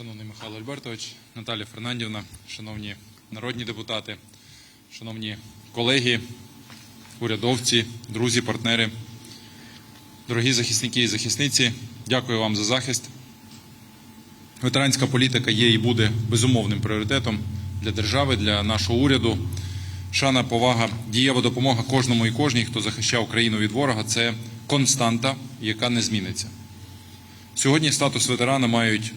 Шановний Михайло Альбертович, Наталя Фернандівна, шановні народні депутати, шановні колеги, урядовці, друзі, партнери, дорогі захисники і захисниці, дякую вам за захист. Ветеранська політика є і буде безумовним пріоритетом для держави, для нашого уряду. Шана, повага, дієва допомога кожному і кожній, хто захищав Україну від ворога, це константа, яка не зміниться. Сьогодні статус ветерана мають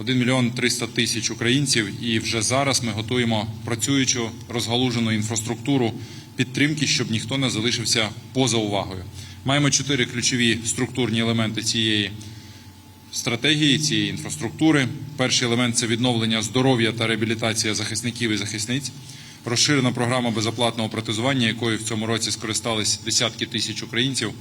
1 мільйон 300 тисяч українців, і вже зараз ми готуємо працюючу розгалужену інфраструктуру підтримки, щоб ніхто не залишився поза увагою. Маємо чотири ключові структурні елементи цієї стратегії, цієї інфраструктури. Перший елемент це відновлення здоров'я та реабілітація захисників і захисниць. Розширена програма безоплатного протезування, якою в цьому році скористались десятки тисяч українців.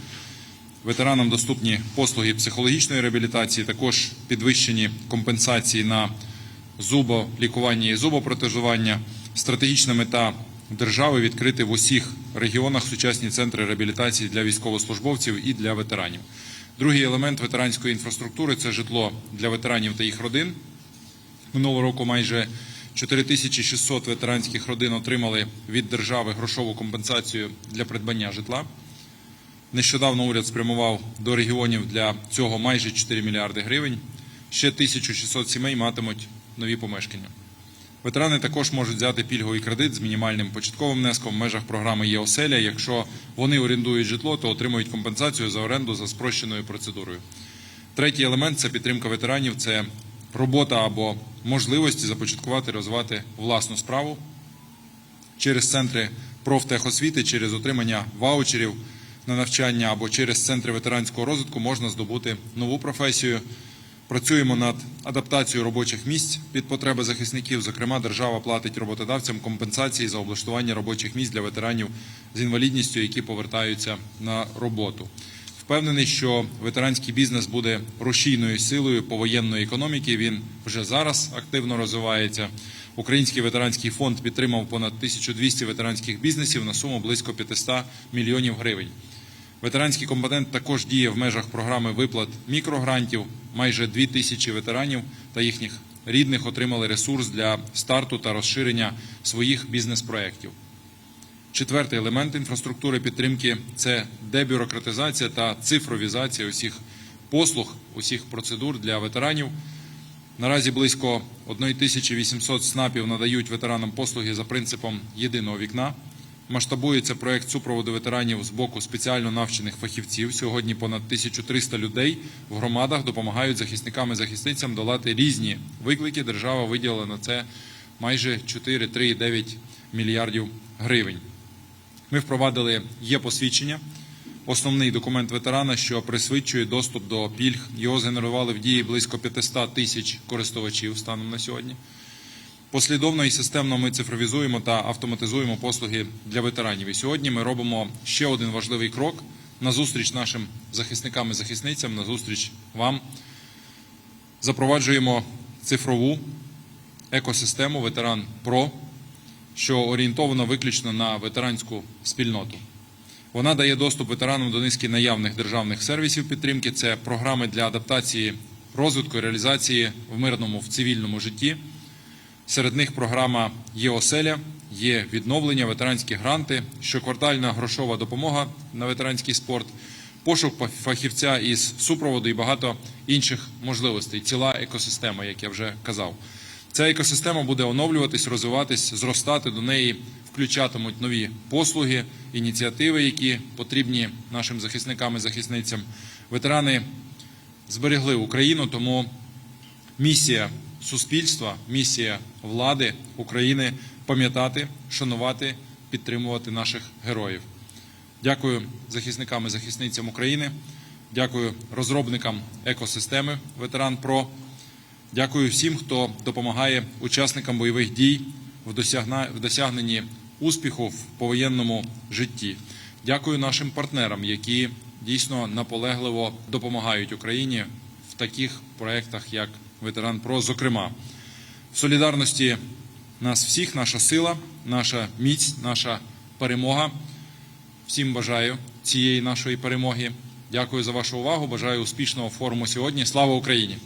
Ветеранам доступні послуги психологічної реабілітації, також підвищені компенсації на зуболікування і зубопротезування. Стратегічна мета держави відкрити в усіх регіонах сучасні центри реабілітації для військовослужбовців і для ветеранів. Другий елемент ветеранської інфраструктури це житло для ветеранів та їх родин. Минулого року майже 4600 ветеранських родин отримали від держави грошову компенсацію для придбання житла. Нещодавно уряд спрямував до регіонів для цього майже 4 мільярди гривень. Ще 1600 сімей матимуть нові помешкання. Ветерани також можуть взяти пільговий кредит з мінімальним початковим внеском в межах програми «Є-оселя». Якщо вони орендують житло, то отримують компенсацію за оренду за спрощеною процедурою. Третій елемент це підтримка ветеранів, це робота або можливості започаткувати розвивати власну справу через центри профтехосвіти, через отримання ваучерів на навчання або через центри ветеранського розвитку можна здобути нову професію. Працюємо над адаптацією робочих місць під потреби захисників. Зокрема, держава платить роботодавцям компенсації за облаштування робочих місць для ветеранів з інвалідністю, які повертаються на роботу. Впевнений, що ветеранський бізнес буде рушійною силою повоєнної економіки. Він вже зараз активно розвивається. Український ветеранський фонд підтримав понад 1200 ветеранських бізнесів на суму близько 500 мільйонів гривень. Ветеранський компонент також діє в межах програми виплат мікрогрантів. Майже дві тисячі ветеранів та їхніх рідних отримали ресурс для старту та розширення своїх бізнес-проєктів. Четвертий елемент інфраструктури підтримки це дебюрократизація та цифровізація усіх послуг, усіх процедур для ветеранів. Наразі близько 1800 СНАПів надають ветеранам послуги за принципом єдиного вікна. Масштабується проект супроводу ветеранів з боку спеціально навчених фахівців. Сьогодні понад 1300 людей в громадах допомагають захисникам і захисницям долати різні виклики. Держава виділила на це майже 4,3,9 мільярдів гривень. Ми впровадили є посвідчення, основний документ ветерана, що присвідчує доступ до пільг. Його згенерували в дії близько 500 тисяч користувачів станом на сьогодні. Послідовно і системно ми цифровізуємо та автоматизуємо послуги для ветеранів. І сьогодні ми робимо ще один важливий крок на зустріч нашим захисникам і захисницям, на зустріч вам. Запроваджуємо цифрову екосистему Ветеран Про, що орієнтовано виключно на ветеранську спільноту. Вона дає доступ ветеранам до низки наявних державних сервісів підтримки. Це програми для адаптації, розвитку і реалізації в мирному в цивільному житті. Серед них програма є оселя, є відновлення, ветеранські гранти, щоквартальна грошова допомога на ветеранський спорт, пошук фахівця із супроводу і багато інших можливостей. Ціла екосистема, як я вже казав. Ця екосистема буде оновлюватись, розвиватись, зростати до неї, включатимуть нові послуги, ініціативи, які потрібні нашим захисникам і захисницям. Ветерани зберегли Україну, тому місія суспільства, місія влади України пам'ятати, шанувати, підтримувати наших героїв. Дякую захисникам і захисницям України. Дякую розробникам екосистеми Ветеран Про. Дякую всім, хто допомагає учасникам бойових дій в досягненні успіху в повоєнному житті. Дякую нашим партнерам, які дійсно наполегливо допомагають Україні в таких проєктах, як Ветеран Про. Зокрема, в солідарності нас всіх, наша сила, наша міць, наша перемога. Всім бажаю цієї нашої перемоги. Дякую за вашу увагу. Бажаю успішного форуму сьогодні. Слава Україні!